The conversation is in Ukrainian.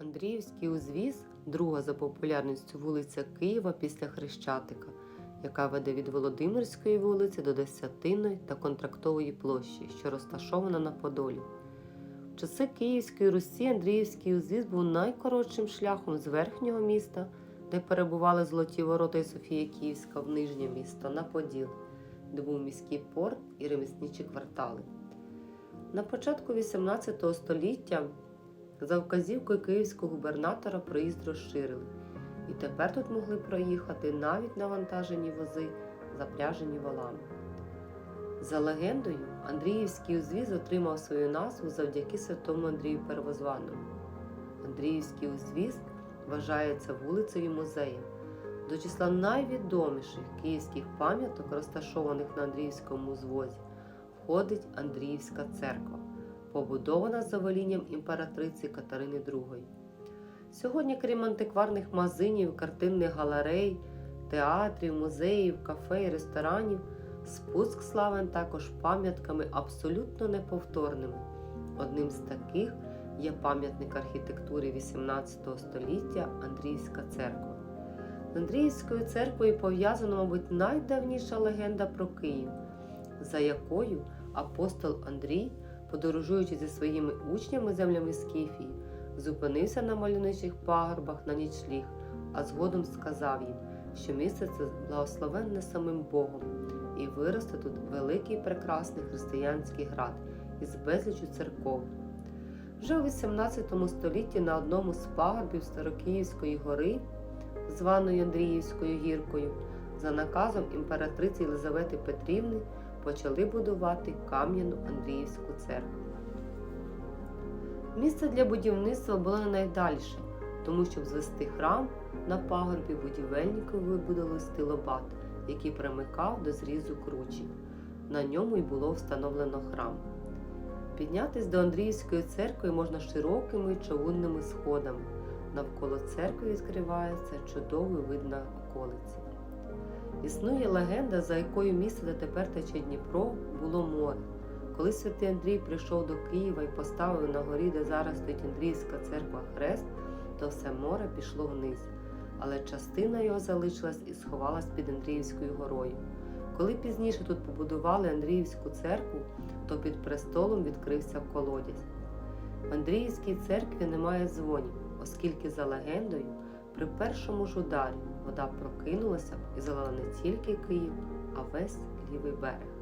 Андріївський узвіз друга за популярністю вулиця Києва після Хрещатика, яка веде від Володимирської вулиці до Десятинної та Контрактової площі, що розташована на Подолі. В часи Київської Русі Андріївський узвіз був найкоротшим шляхом з верхнього міста, де перебували Золоті Ворота і Софія Київська в нижнє місто на Поділ, де був міський порт і ремісничі квартали. На початку XVIII століття за вказівкою київського губернатора проїзд розширили, і тепер тут могли проїхати навіть навантажені вози, запряжені валами. За легендою, Андріївський узвіз отримав свою назву завдяки святому Андрію Первозванному. Андріївський узвіз вважається вулицею музеєм. До числа найвідоміших київських пам'яток, розташованих на Андріївському узвозі, входить Андріївська церква побудована за волінням імператриці Катерини II. Сьогодні, крім антикварних магазинів, картинних галерей, театрів, музеїв, кафе і ресторанів, спуск славен також пам'ятками абсолютно неповторними. Одним з таких є пам'ятник архітектури XVIII століття Андріївська церква. З Андріївською церквою пов'язана, мабуть, найдавніша легенда про Київ, за якою апостол Андрій подорожуючи зі своїми учнями землями Скіфії, зупинився на мальовничих пагорбах на нічліг, а згодом сказав їм, що місце це благословенне самим Богом, і виросте тут великий прекрасний християнський град із безлічю церков. Вже у XVIII столітті на одному з пагорбів Старокиївської гори, званої Андріївською гіркою, за наказом імператриці Єлизавети Петрівни почали будувати кам'яну Андріївську церкву. Місце для будівництва було не найдальше, тому щоб звести храм на пагорбі будівельники вибудували стилобат, який примикав до зрізу кручі. На ньому й було встановлено храм. Піднятись до Андріївської церкви можна широкими човунними сходами. Навколо церкви відкривається чудовий вид на околиці. Існує легенда, за якою місце, де тепер тече Дніпро, було море. Коли святий Андрій прийшов до Києва і поставив на горі, де зараз стоїть Андріївська церква хрест, то все море пішло вниз, але частина його залишилась і сховалась під Андріївською горою. Коли пізніше тут побудували Андріївську церкву, то під престолом відкрився колодязь. В Андріївській церкві немає дзвонів, оскільки за легендою при першому ж ударі вода прокинулася і залила не тільки Київ, а весь лівий берег.